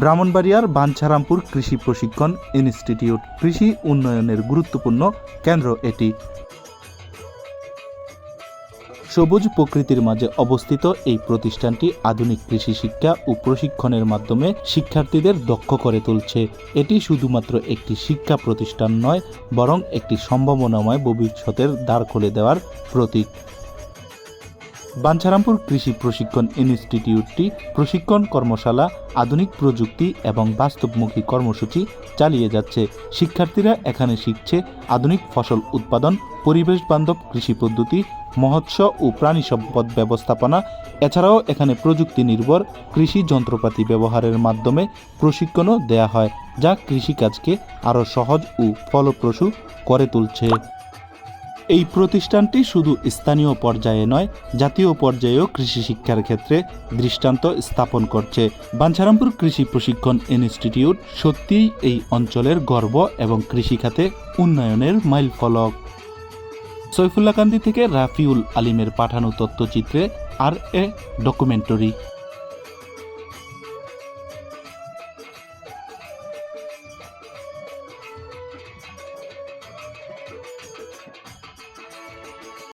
ব্রাহ্মণবাড়িয়ার বাঞ্ছারামপুর কৃষি প্রশিক্ষণ ইনস্টিটিউট কৃষি উন্নয়নের গুরুত্বপূর্ণ কেন্দ্র এটি। সবুজ প্রকৃতির মাঝে অবস্থিত এই প্রতিষ্ঠানটি আধুনিক কৃষি শিক্ষা ও প্রশিক্ষণের মাধ্যমে শিক্ষার্থীদের দক্ষ করে তুলছে। এটি শুধুমাত্র একটি শিক্ষা প্রতিষ্ঠান নয়, বরং একটি সম্ভাবনাময় ভবিষ্যতের দ্বার খুলে দেওয়ার প্রতীক। বাঞ্ছারামপুর কৃষি প্রশিক্ষণ ইনস্টিটিউটটি প্রশিক্ষণ কর্মশালা, আধুনিক প্রযুক্তি এবং বাস্তবমুখী কর্মসূচি চালিয়ে যাচ্ছে। শিক্ষার্থীরা এখানে শিখছে আধুনিক ফসল উৎপাদন, পরিবেশ বান্ধব কৃষি পদ্ধতি মহৎস্য ও প্রাণী সম্পদ ব্যবস্থাপনা। এছাড়াও এখানে প্রযুক্তি নির্ভর কৃষি যন্ত্রপাতি ব্যবহারের মাধ্যমে প্রশিক্ষণও দেয়া হয়, যা কৃষিকাজকে আরও সহজ ও ফলপ্রসূ করে তুলছে। এই প্রতিষ্ঠানটি শুধু স্থানীয় পর্যায়ে নয়, জাতীয় পর্যায়েও কৃষি শিক্ষার ক্ষেত্রে দৃষ্টান্ত স্থাপন করছে। বাঞ্ছারামপুর কৃষি প্রশিক্ষণ ইনস্টিটিউট সত্যিই এই অঞ্চলের গর্ব এবং কৃষিখাতে উন্নয়নের মাইলফলক। সৈফুল্লাকান্দি থেকে রাফিউল আলিমের পাঠানো তথ্যচিত্রে আর এ ডকুমেন্টারি।